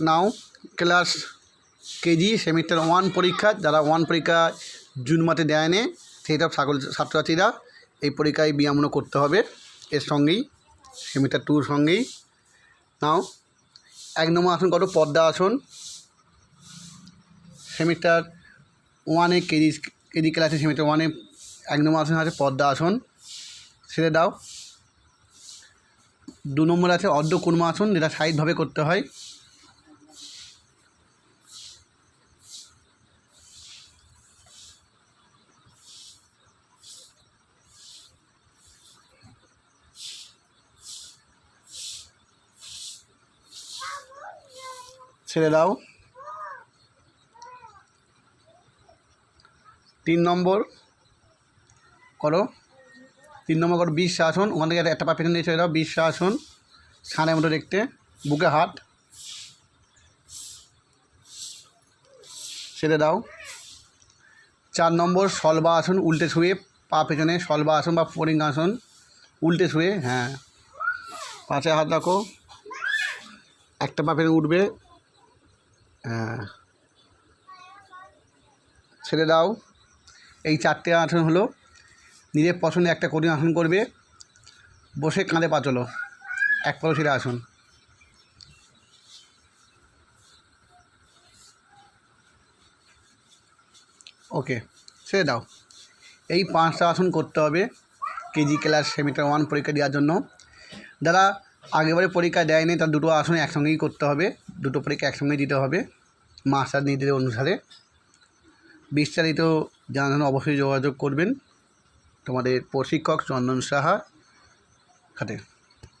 নাও। Class KG, semester one পরীক্ষা, যারা one পরীক্ষা জুন মাসে দেয়নি, সেই সব সকল ছাত্রছাত্রীরা এই পরীক্ষায় বিয়ামনো করতে হবে। এর সঙ্গেই, সেমিস্টার টুর সঙ্গেই। নাও, এক নম্বর আসন কত? পদ্মা আসন। সেমিস্টার ওয়ানে কেজি কেজি ক্লাসে সেমিস্টার ওয়ানে এক নম্বর আসন আছে পদ্মা আসন। ছেড়ে দাও। দু নম্বর আছে অর্ধ কুর্ম আসন, যেটা সাইডভাবে করতে হয়। ছেড়ে দাও। তিন নম্বর করো। তিন নম্বর করো, বিশ আসন ওখান থেকে একটা পা পেছনে দিয়ে ছেড়ে দাও বিশ আসন ছানের মতো দেখতে। বুকে হাত। ছেড়ে দাও। চার নম্বর সলবা আসন উল্টে শুয়ে পা পেছনে। সলবা আসন বা ফরিং আসন উল্টে শুয়ে হ্যাঁ। পাশে হাত রাখো। একটা পা পেছনে উঠবে। হ্যাঁ। ছেড়ে দাও। এই চারটে আসন হলো। নিজের পছন্দের একটা কঠিন আসন করবে। বসে কাঁধে পাচলো এক পাও ছেড়ে আসুন। ওকে, ছেড়ে দাও। এই পাঁচটা আসন করতে হবে। কেজি ক্লাস সেমিটার ওয়ান পরীক্ষা দেওয়ার জন্য। যারা আগেবারে পরীক্ষা দেয়নি, তার দুটো আসনে একসঙ্গেই করতে হবে। দুটো পরীক্ষা একসঙ্গেই দিতে হবে মাস্টার নির্দেশ অনুসারে। বিস্তারিত জানার অবশ্যই যোগাযোগ করবেন। তোমাদের প্রশিক্ষক চন্দন সাহা হাতে